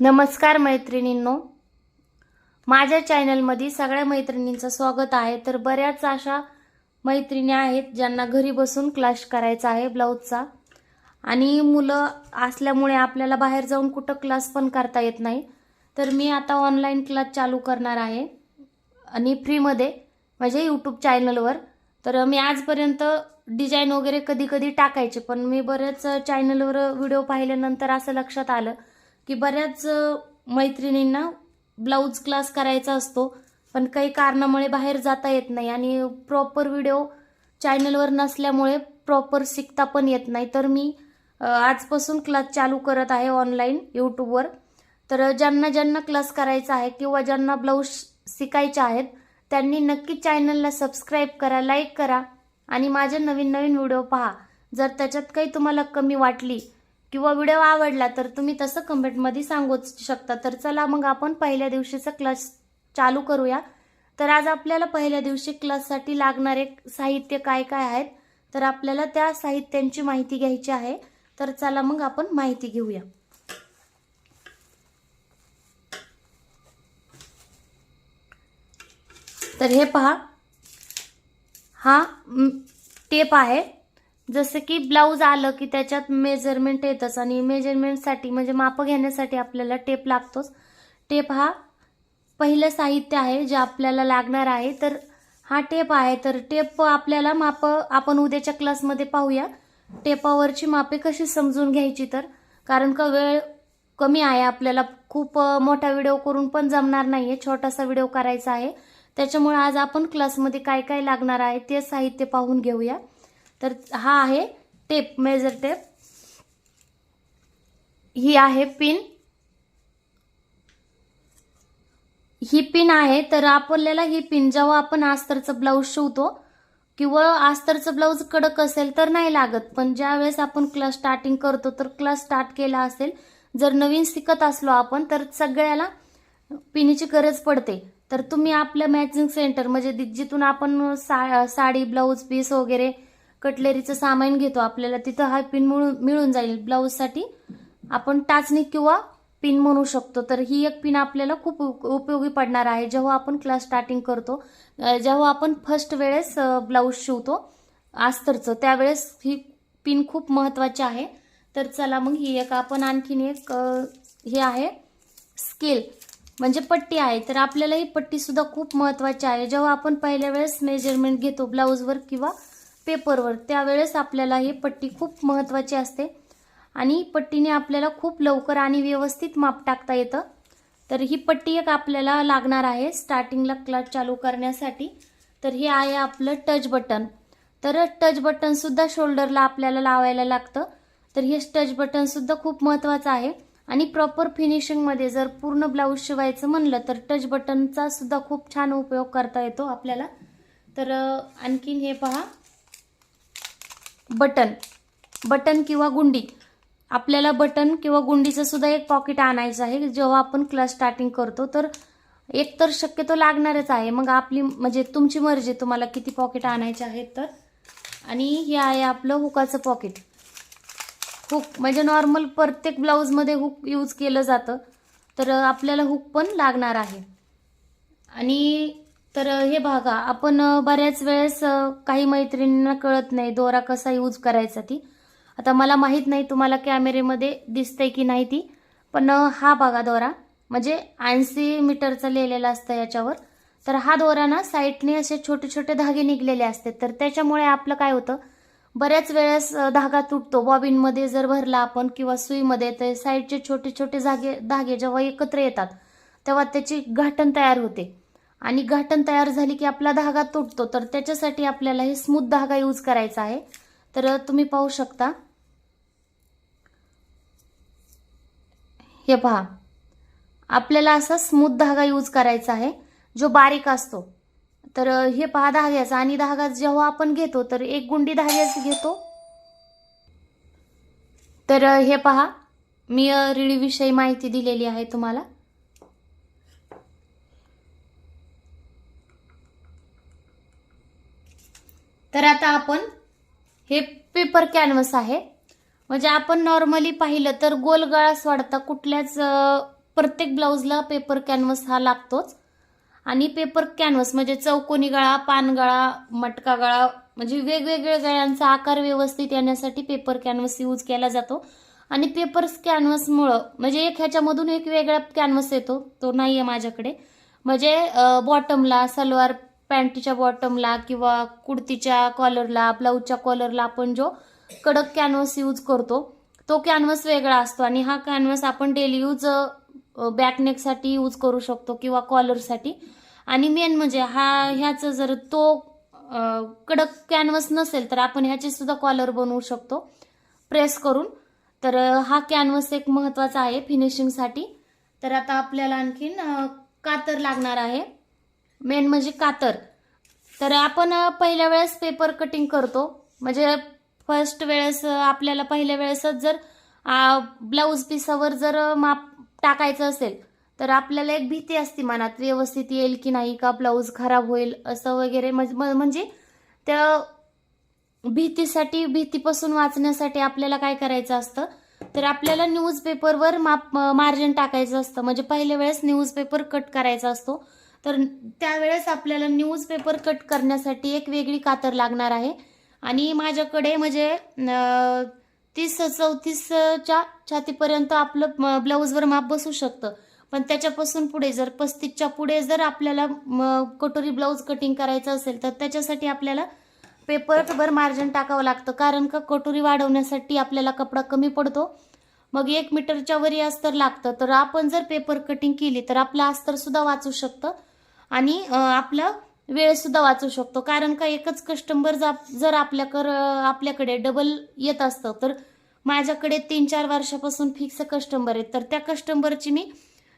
नमस्कार मैत्रिणींनो. माझ्या चॅनलमध्ये सगळ्या मैत्रिणींचं स्वागत आहे. तर बऱ्याच अशा मैत्रिणी आहेत ज्यांना घरी बसून क्लास करायचा आहे ब्लाऊजचा. आणि मुलं असल्यामुळे आपल्याला बाहेर जाऊन कुठं क्लास पण करता येत नाही. तर मी आता ऑनलाईन क्लास चालू करणार आहे. आणि फ्रीमध्ये माझ्या यूट्यूब चॅनलवर तर मी आजपर्यंत डिझाईन वगैरे कधी कधी टाकायचे पण मी बऱ्याच चॅनलवर व्हिडिओ पाहिल्यानंतर असं लक्षात आलं की बऱ्याच मैत्रिणींना ब्लाऊज क्लास करायचा असतो पण काही कारणामुळे बाहेर जाता येत नाही आणि प्रॉपर व्हिडिओ चॅनलवर नसल्यामुळे प्रॉपर शिकता पण येत नाही. तर मी आजपासून क्लास चालू करत आहे ऑनलाईन यूट्यूबवर. तर ज्यांना ज्यांना क्लास करायचा आहे किंवा ज्यांना ब्लाऊज शिकायचे आहेत त्यांनी नक्की चॅनलला सबस्क्राईब करा लाईक करा आणि माझे नवीन नवीन व्हिडिओ पहा. जर त्याच्यात काही तुम्हाला कमी वाटली किंवा व्हिडिओ आवडला तर तुम्ही तसं कमेंटमध्ये सांगू शकता. तर चला मग आपण पहिल्या दिवशीचा क्लास चालू करूया. तर आज आपल्याला पहिल्या दिवशी क्लाससाठी लागणारे साहित्य काय काय आहेत? तर आपल्याला त्या साहित्यांची माहिती घ्यायची आहे. तर चला मग आपण माहिती घेऊया. तर हे पहा. हा टेप आहे. जसं की ब्लाऊज आलं की त्याच्यात मेजरमेंट येतच आणि मेजरमेंटसाठी म्हणजे माप घेण्यासाठी आपल्याला टेप लागतोच. टेप हा पहिलं साहित्य आहे जे आपल्याला लागणार आहे. तर हा टेप आहे. तर टेप आपल्याला माप आपण उद्याच्या क्लासमध्ये पाहूया. टेपावरची मापे कशी समजून घ्यायची तर? कारण का वेळ कमी आहे. आपल्याला खूप मोठा व्हिडिओ करून पण जमणार नाही आहे छोटासा व्हिडिओ करायचा आहे. त्याच्यामुळे आज आपण क्लासमध्ये काय काय लागणार आहे ते साहित्य पाहून घेऊया. तर हा आहे टेप मेजर टेप ही आहे पिन ही पिन आहे तर आपल्याला ही पिन जेव्हा आपण अस्तरचं ब्लाऊज शिवतो किंवा अस्तरचं ब्लाऊज कडक असेल तर नाही लागत पण ज्या वेळेस आपण क्लास स्टार्टिंग करतो तर क्लास स्टार्ट केला असेल जर नवीन शिकत असलो आपण तर सगळ्याला पिनीची गरज पडते. तर तुम्ही आपलं मॅचिंग सेंटर म्हणजे जिथून आपण सा साडी ब्लाऊज पीस वगैरे कटलेरीचं सामान घेतो. आपल्याला तिथं हा पिन मिळून मिळून जाईल ब्लाऊजसाठी आपण टाचणी किंवा पिन म्हणू शकतो. तर ही एक पिन आपल्याला खूप उप- उपयोगी पडणार आहे. जेव्हा आपण क्लास स्टार्टिंग करतो जेव्हा आपण फर्स्ट वेळेस ब्लाऊज शिवतो आस्तरचं त्यावेळेस ही पिन खूप महत्वाची आहे. तर चला मग ही एक आपण आणखीन एक हे आहे स्केल म्हणजे पट्टी आहे. तर आपल्याला ही पट्टीसुद्धा खूप महत्वाची आहे. जेव्हा आपण पहिल्या वेळेस मेजरमेंट घेतो ब्लाऊजवर किंवा पेपरवर त्यावेळेस आपल्याला ही पट्टी खूप महत्त्वाची असते. आणि पट्टीने आपल्याला खूप लवकर आणि व्यवस्थित माप टाकता येतं. तर ही पट्टी एक आपल्याला लागणार आहे स्टार्टिंगला क्लास चालू करण्यासाठी. तर हे आहे आपलं टच बटन. तर टच बटनसुद्धा शोल्डरला आपल्याला लावायला लागतं. तर हे टच बटनसुद्धा खूप महत्त्वाचं आहे. आणि प्रॉपर फिनिशिंगमध्ये जर पूर्ण ब्लाऊज शिवायचं म्हणलं तर टच बटनचा सुद्धा खूप छान उपयोग करता येतो आपल्याला. तर आणखीन हे पहा. बटन. बटन किंवा गुंडी. आपल्याला बटन किंवा गुंडीचं सुद्धा एक पॉकेट आणायचं आहे. जेव्हा आपण क्लास स्टार्टिंग करतो तर एक तर शक्यतो लागणारच आहे. मग आपली म्हणजे तुमची मर्जी तुम्हाला किती पॉकेट आणायचे आहेत तर. आणि हे आहे आपलं हुकाचं पॉकेट हुक म्हणजे नॉर्मल प्रत्येक ब्लाऊजमध्ये हुक यूज केलं जातं. तर आपल्याला हुक पण लागणार आहे. आणि तर हे बघा आपण बऱ्याच वेळेस काही मैत्रिणींना कळत नाही दोरा कसा यूज करायचा ती. आता मला माहीत नाही तुम्हाला कॅमेरेमध्ये दिसतंय की नाही ती पण हा बघा दोरा. म्हणजे ऐंशी मीटरचा लिहिलेला असतं याच्यावर. तर हा दोरा ना साईडने असे छोटे छोटे धागे निघलेले असते. तर त्याच्यामुळे आपलं काय होतं बऱ्याच वेळेस धागा तुटतो. बॉबिनमध्ये जर भरला आपण किंवा सुईमध्ये तर साईडचे छोटे छोटे धागे धागे जेव्हा एकत्र येतात तेव्हा त्याची घाटण तयार होते. आणि घाटण तयार झाली की आपला धागा तुटतो तर त्याच्यासाठी आपल्याला हे स्मूथ धागा यूज करायचा आहे. तर तुम्ही पाहू शकता. हे पहा. आपल्याला असा स्मूथ धागा यूज करायचा आहे जो बारीक असतो. तर हे पहा धाग्याचा. आणि धागा जेव्हा आपण घेतो तर एक गुंडी धाग्याच घेतो. तर हे पहा. मी रिळीविषयी माहिती दिलेली आहे तुम्हाला. तर आता आपण हे पेपर कॅनव्हस आहे. म्हणजे आपण नॉर्मली पाहिलं तर गोल गळा सोडता कुठल्याच प्रत्येक ब्लाऊजला पेपर कॅनव्हस हा लागतोच. आणि पेपर कॅनव्हस म्हणजे चौकोनी गळा पान गळा मटका गळा म्हणजे वेगवेगळ्या गळ्यांचा आकार व्यवस्थित येण्यासाठी पेपर कॅनव्हस यूज केला जातो. आणि पेपर कॅनव्हसमुळं म्हणजे एक ह्याच्यामधून एक वेगळा कॅनव्हस येतो. तो नाही आहे माझ्याकडे. म्हणजे बॉटमला सलवार पॅन्टीच्या बॉटमला किंवा कुर्तीच्या कॉलरला ब्लाऊजच्या कॉलरला आपण जो कडक कॅनव्हस यूज करतो तो कॅनव्हस वेगळा असतो. आणि हा कॅनव्हस आपण डेली यूज बॅकनेकसाठी यूज करू शकतो किंवा कॉलरसाठी आणि मेन म्हणजे हा ह्याचं जर तो कडक कॅनव्हस नसेल तर आपण ह्याचे सुद्धा कॉलर बनवू शकतो. प्रेस करून. तर हा कॅनव्हस एक महत्त्वाचा आहे फिनिशिंगसाठी तर आता आपल्याला आणखीन कातर लागणार आहे. मेन म्हणजे कातर. तर आपण पहिल्या वेळेस पेपर कटिंग करतो. म्हणजे फर्स्ट वेळेस आपल्याला पहिल्या वेळेसच जर ब्लाऊज पिसावर जर माप टाकायचं असेल तर आपल्याला एक भीती असते मनात व्यवस्थित येईल की नाही का ब्लाऊज खराब होईल असं वगैरे. म्हणजे त्या भीतीसाठी भीतीपासून वाचण्यासाठी आपल्याला काय करायचं असतं? तर आपल्याला न्यूजपेपरवर माप मार्जिन टाकायचं असतं. म्हणजे पहिल्या वेळेस न्यूजपेपर कट करायचा असतो. तर त्यावेळेस आपल्याला न्यूजपेपर कट करण्यासाठी एक वेगळी कातर लागणार आहे. आणि माझ्याकडे म्हणजे तीस चौतीसच्या छातीपर्यंत आपलं ब्लाऊजवर माप बसू शकतं. पण त्याच्यापासून पुढे जर पस्तीसच्या पुढे जर आपल्याला कटोरी ब्लाऊज कटिंग करायचं असेल तर त्याच्यासाठी आपल्याला पेपरवर मार्जिन टाकावं लागतं. कारण का कटोरी वाढवण्यासाठी आपल्याला कपडा कमी पडतो. मग एक मीटरच्या वरी अस्तर लागतं. तर आपण जर पेपर कटिंग केली तर आपलं अस्तर सुद्धा वाचू शकतं. आणि आपलं आपला वाचू शकतो. कारण का एकच कस्टमर जर आपल्याकर आपल्याकडे डबल येत असतं तर माझ्याकडे तीन चार वर्षापासून फिक्स कस्टमर आहेत. तर त्या कस्टमरची मी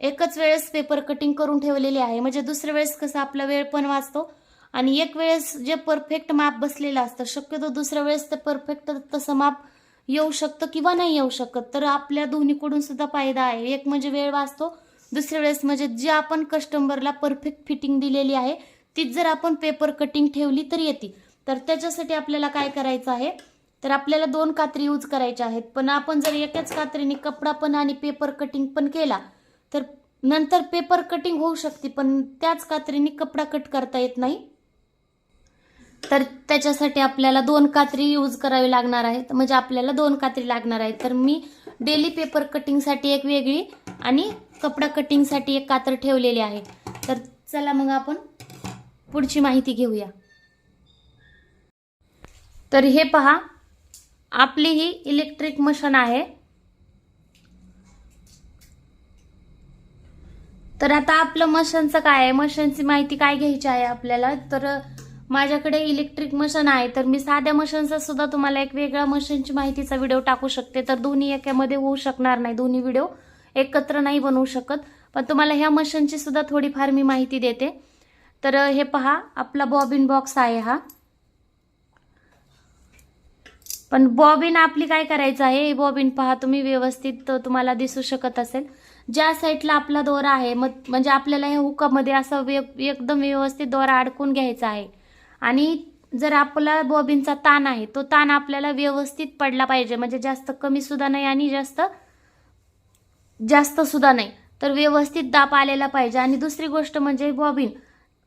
एकच वेळेस पेपर कटिंग करून ठेवलेली आहे. म्हणजे दुसऱ्या वेळेस कसं आपला वेळ पण वाचतो आणि एक वेळेस जे परफेक्ट माप बसलेलं असतं शक्यतो दुसऱ्या वेळेस ते परफेक्ट तसं माप येऊ शकतं किंवा नाही येऊ शकत. तर आपल्या दोन्हीकडून सुद्धा फायदा आहे. एक म्हणजे वेळ वाचतो दुसऱ्या वेळेस म्हणजे जी आपण कस्टमरला परफेक्ट फिटिंग दिलेली आहे तीच जर आपण पेपर कटिंग ठेवली तर येते तर त्याच्यासाठी आपल्याला काय करायचं आहे? तर आपल्याला दोन कात्री यूज करायच्या आहेत. पण आपण जर एकाच कात्रीने कपडा पण आणि पेपर कटिंग पण केला तर नंतर पेपर कटिंग होऊ शकते पण त्याच कात्रीने कपडा कट करता येत नाही. तर त्याच्यासाठी आपल्याला दोन कात्री यूज करावी लागणार आहेत. म्हणजे आपल्याला दोन कात्री लागणार आहेत. तर मी डेली पेपर कटिंगसाठी एक वेगळी आणि कपडा कटिंगसाठी एक कातर ठेवलेली आहे. तर चला मग आपण पुढची माहिती घेऊया. तर हे पहा आपली ही इलेक्ट्रिक मशीन आहे. तर आता आपलं मशीनचं काय आहे? मशीनची माहिती काय घ्यायची आहे आपल्याला? तर माझ्याकडे इलेक्ट्रिक मशीन आहे. तर मी साध्या मशीनचा सुद्धा तुम्हाला एक वेगळ्या मशीनची माहितीचा व्हिडिओ टाकू शकते. तर दोन्ही एकामध्ये होऊ शकणार नाही. दोन्ही व्हिडिओ एकत्र नाही बनवू शकत. पण तुम्हाला ह्या मशीनची सुद्धा थोडीफार मी माहिती देते. तर हे पहा आपला बॉबिन बॉक्स आहे हा. पण बॉबिन आपली काय करायचं आहे? हे बॉबिन पहा तुम्ही व्यवस्थित तुम्हाला दिसू शकत असेल. ज्या साईडला आपला दोरा आहे मग म्हणजे आपल्याला ह्या हुकामध्ये असं व्य एकदम व्यवस्थित दोरा अडकून घ्यायचा आहे. आणि जर आपला बॉबिनचा ताण आहे तो ताण आपल्याला व्यवस्थित पडला पाहिजे. म्हणजे जास्त कमी सुद्धा नाही आणि जास्त जास्त सुद्धा नाही. तर व्यवस्थित दाब आलेला पाहिजे. आणि दुसरी गोष्ट म्हणजे बॉबिन.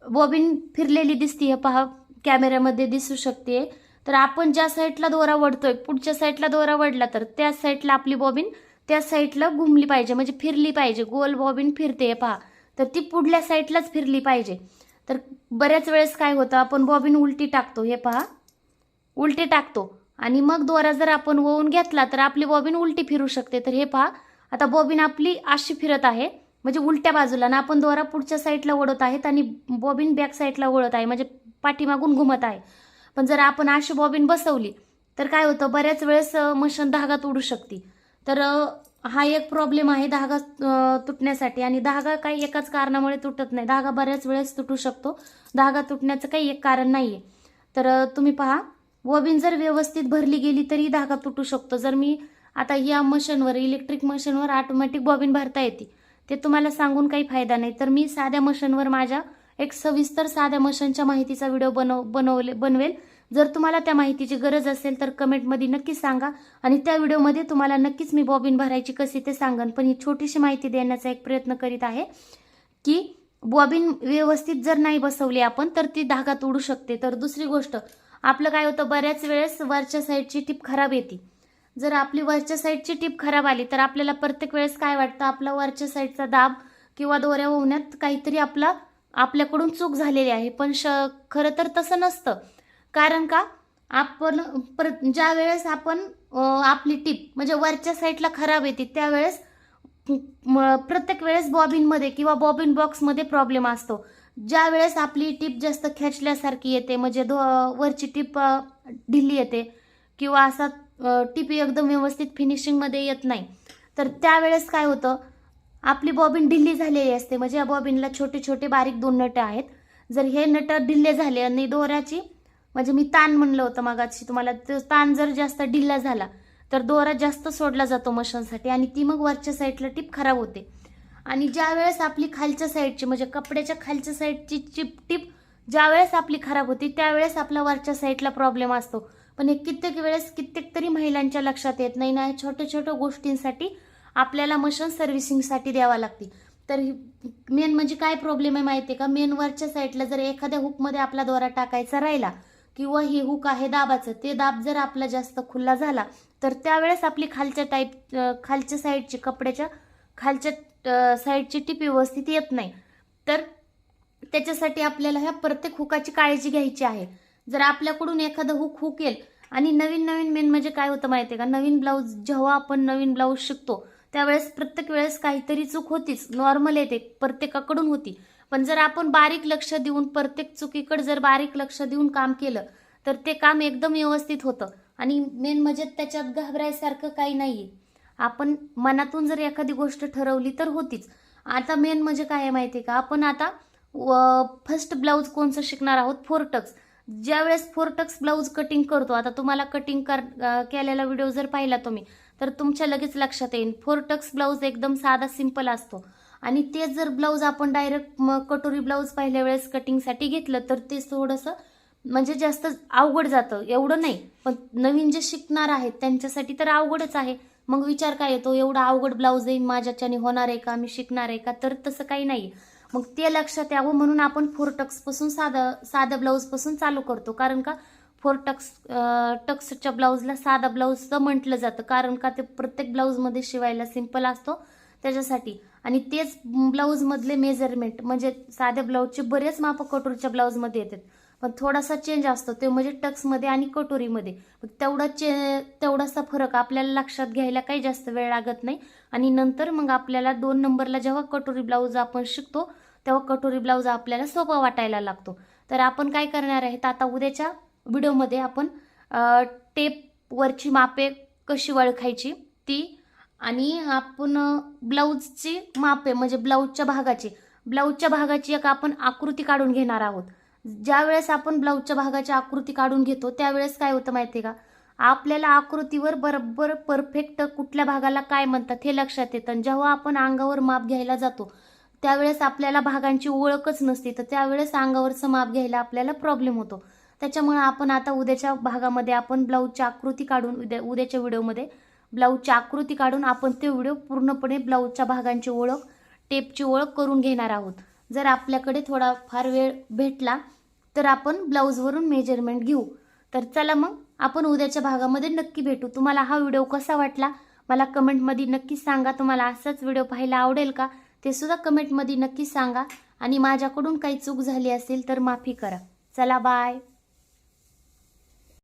बॉबिन फिरलेली दिसते पहा कॅमेऱ्यामध्ये दिसू शकते. तर आपण ज्या साईडला दोरा वडतोय पुढच्या साईडला दोरा वडला तर त्या साईडला आपली बॉबिन त्या साईडला घुमली पाहिजे. म्हणजे फिरली पाहिजे. गोल बॉबिन फिरते पहा. तर ती पुढल्या साईडलाच फिरली पाहिजे. तर बऱ्याच वेळेस काय होतं आपण बॉबिन उलटी टाकतो. हे पहा. उलटी टाकतो. आणि मग दोरा जर आपण वळून घेतला तर आपली बॉबिन उलटी फिरू शकते. तर हे पहा. आता बॉबिन आपली अशी फिरत आहे म्हणजे उलट्या बाजूला ना आपण दोरा पुढच्या साईडला ओढत आहेत आणि बॉबिन बॅक साईडला ओढत आहे म्हणजे पाठीमागून घुमत आहे. पण जर आपण अशी बॉबिन बसवली तर काय होतं बऱ्याच वेळेस मशीन धागा तुडू शकते. तर हा एक प्रॉब्लेम आहे धागा तुटण्यासाठी आणि धागा काही एकाच कारणामुळे तुटत नाही. धागा बऱ्याच वेळेस तुटू शकतो. धागा तुटण्याचं काही एक कारण नाही आहे तर तुम्ही पहा बॉबिन जर व्यवस्थित भरली गेली तरी धागा तुटू शकतो. जर मी आता या मशीनवर इलेक्ट्रिक मशीनवर ऑटोमॅटिक बॉबिन भरता येते. ते तुम्हाला सांगून काही फायदा नाही. तर मी साध्या मशीनवर माझ्या एक सविस्तर साध्या मशीनच्या माहितीचा व्हिडिओ बनव बनवले बनवेल. जर तुम्हाला त्या माहितीची गरज असेल तर कमेंटमध्ये नक्की सांगा आणि त्या व्हिडिओमध्ये तुम्हाला नक्कीच मी बॉबिन भरायची कशी ते सांगन. पण ही छोटीशी माहिती देण्याचा एक प्रयत्न करीत आहे की बॉबिन व्यवस्थित जर नाही बसवली आपण तर ती धागा तोडू शकते. तर दुसरी गोष्ट आपलं काय होतं बऱ्याच वेळेस वरच्या साईडची टीप खराब येते. जर आपली वरच्या साईडची टीप खराब आली तर आपल्याला प्रत्येक वेळेस काय वाटतं? आपला वरच्या साईडचा दाब किंवा दोऱ्या होण्यात काहीतरी आपला आपल्याकडून चूक झालेली आहे. पण श खरं तर तसं नसतं. कारण का? आपण प्र ज्या वेळेस आपण आपली टीप म्हणजे वरच्या साईडला खराब येते त्यावेळेस म- प्रत्येक वेळेस बॉबिनमध्ये किंवा बॉबिन बॉक्समध्ये प्रॉब्लेम असतो. ज्या वेळेस आपली टीप जास्त खेचल्यासारखी येते म्हणजे धो वरची टीप ढिली येते किंवा असा टिपी एकदम व्यवस्थित फिनिशिंगमध्ये येत नाही. तर त्यावेळेस काय होतं आपली बॉबिन ढिल्ली झालेली असते. म्हणजे या बॉबिनला छोटे छोटे बारीक दोन नटं आहेत. जर हे नटं ढिल्ले झाले आणि दोऱ्याची म्हणजे मी ताण म्हणलं होतं मागाशी तुम्हाला तो ताण जर जास्त ढिल्ला झाला तर दोरा जास्त सोडला जातो मशीनसाठी आणि ती मग वरच्या साईडला टीप खराब होते. आणि ज्या वेळेस आपली खालच्या साईडची म्हणजे कपड्याच्या खालच्या साईडची चिप टीप ज्या वेळेस आपली खराब होती त्यावेळेस आपला वरच्या साईडला प्रॉब्लेम असतो. पण हे कित्येक वेळेस कित्येक तरी महिलांच्या लक्षात येत नाही ना या छोट्या छोट्या गोष्टींसाठी आपल्याला मशीन सर्व्हिसिंगसाठी द्यावा लागते. तर मेन म्हणजे काय प्रॉब्लेम आहे माहिती आहे का? मेन वरच्या साईडला जर एखाद्या हुकमध्ये आपला दोरा टाकायचा राहिला किंवा ही हुक आहे दाबाचं ते दाब जर आपला जास्त खुल्ला झाला तर त्यावेळेस आपली खालच्या टाईप खालच्या साईडची कपड्याच्या खालच्या साईडची टीप व्यवस्थित येत नाही. तर त्याच्यासाठी आपल्याला ह्या प्रत्येक हुकाची काळजी घ्यायची आहे. जर आपल्याकडून एखादं हुक हुकेल आणि नवीन नवीन मेन म्हणजे काय होतं माहिती आहे का? नवीन ब्लाऊज जेव्हा आपण नवीन ब्लाऊज शिकतो त्यावेळेस प्रत्येक वेळेस काहीतरी चूक होतीच. नॉर्मल येते प्रत्येकाकडून होती. पण जर आपण बारीक लक्ष देऊन प्रत्येक चुकीकडे जर बारीक लक्ष देऊन काम केलं तर ते काम एकदम व्यवस्थित होतं. आणि मेन म्हणजे त्याच्यात घाबरायसारखं काही नाही आपण मनातून जर एखादी गोष्ट ठरवली तर होतीच. आता मेन म्हणजे काय आहे माहिती आहे का? आपण आता फर्स्ट ब्लाऊज कोणचं शिकणार आहोत? Four tucks. ज्यावेळेस फोर टक्स ब्लाऊज कटिंग करतो आता तुम्हाला कटिंग कर केलेला व्हिडिओ जर पाहिला तुम्ही तर तुमच्या लगेच लक्षात येईल. फोर टक्स ब्लाऊज एकदम साधा सिंपल असतो. आणि ते जर ब्लाऊज आपण डायरेक्ट कटोरी ब्लाऊज पहिल्या वेळेस कटिंगसाठी घेतलं तर ते थोडंसं म्हणजे जास्त अवघड जातं. एवढं नाही पण नवीन जे शिकणार आहेत त्यांच्यासाठी तर अवघडच आहे. मग विचार काय येतो एवढा अवघड ब्लाऊज येईल माझ्याच्याने होणार आहे का मी शिकणार आहे का? तर तसं काही नाही. मग ते लक्षात यावं म्हणून आपण फोर टक्सपासून साधं साधं ब्लाऊजपासून चालू करतो. कारण का फोर टक्स टक्सच्या ब्लाऊजला साधा ब्लाऊजचं म्हटलं जातं. कारण का ते प्रत्येक ब्लाऊजमध्ये शिवायला सिंपल असतो. त्याच्यासाठी. आणि तेच ब्लाऊजमधले मेजरमेंट म्हणजे साध्या ब्लाऊजचे बरेच मापं कटोरीच्या ब्लाऊजमध्ये येतात. पण थोडासा चेंज असतो. ते म्हणजे टक्समध्ये आणि कटोरीमध्ये. मग तेवढा चे तेवढासा फरक आपल्याला लक्षात घ्यायला काही जास्त वेळ लागत नाही. आणि नंतर मग आपल्याला दोन नंबरला जेव्हा कटोरी ब्लाऊज आपण शिकतो तेव्हा कटोरी ब्लाऊज आपल्याला सोपा वाटायला लागतो. तर आपण काय करणार आहेत आता उद्याच्या व्हिडिओमध्ये आपण टेपवरची मापे कशी ओळखायची ती आणि आपण ब्लाऊजची मापे म्हणजे ब्लाऊजच्या भागाची ब्लाऊजच्या भागाची एक आपण आकृती काढून घेणार आहोत. ज्या वेळेस आपण ब्लाऊजच्या भागाची आकृती काढून घेतो त्यावेळेस काय होतं माहिती आहे का? आपल्याला आकृतीवर बरोबर परफेक्ट कुठल्या भागाला काय म्हणतात हे लक्षात येतं. आणि जेव्हा आपण अंगावर माप घ्यायला जातो त्यावेळेस आपल्याला भागांची ओळखच नसते तर त्यावेळेस अंगावरचं माप घ्यायला आपल्याला प्रॉब्लेम होतो. त्याच्यामुळे आपण आता उद्याच्या भागामध्ये आपण ब्लाऊजची आकृती काढून उद्या उद्याच्या व्हिडिओमध्ये ब्लाऊजची आकृती काढून आपण ते व्हिडिओ पूर्णपणे ब्लाऊजच्या भागांची ओळख टेपची ओळख करून घेणार आहोत. जर आपल्याकडे थोडा फार वेळ भेटला तर आपण ब्लाऊजवरून मेजरमेंट घेऊ. तर चला मग आपण उद्याच्या भागामध्ये नक्की भेटू. तुम्हाला हा व्हिडिओ कसा वाटला? मला कमेंटमध्ये नक्की सांगा. तुम्हाला असाच व्हिडिओ पाहायला आवडेल का? ते सुद्धा कमेंटमध्ये नक्की सांगा. आणि माझ्याकडून काही चूक झाली असेल तर माफी करा. चला बाय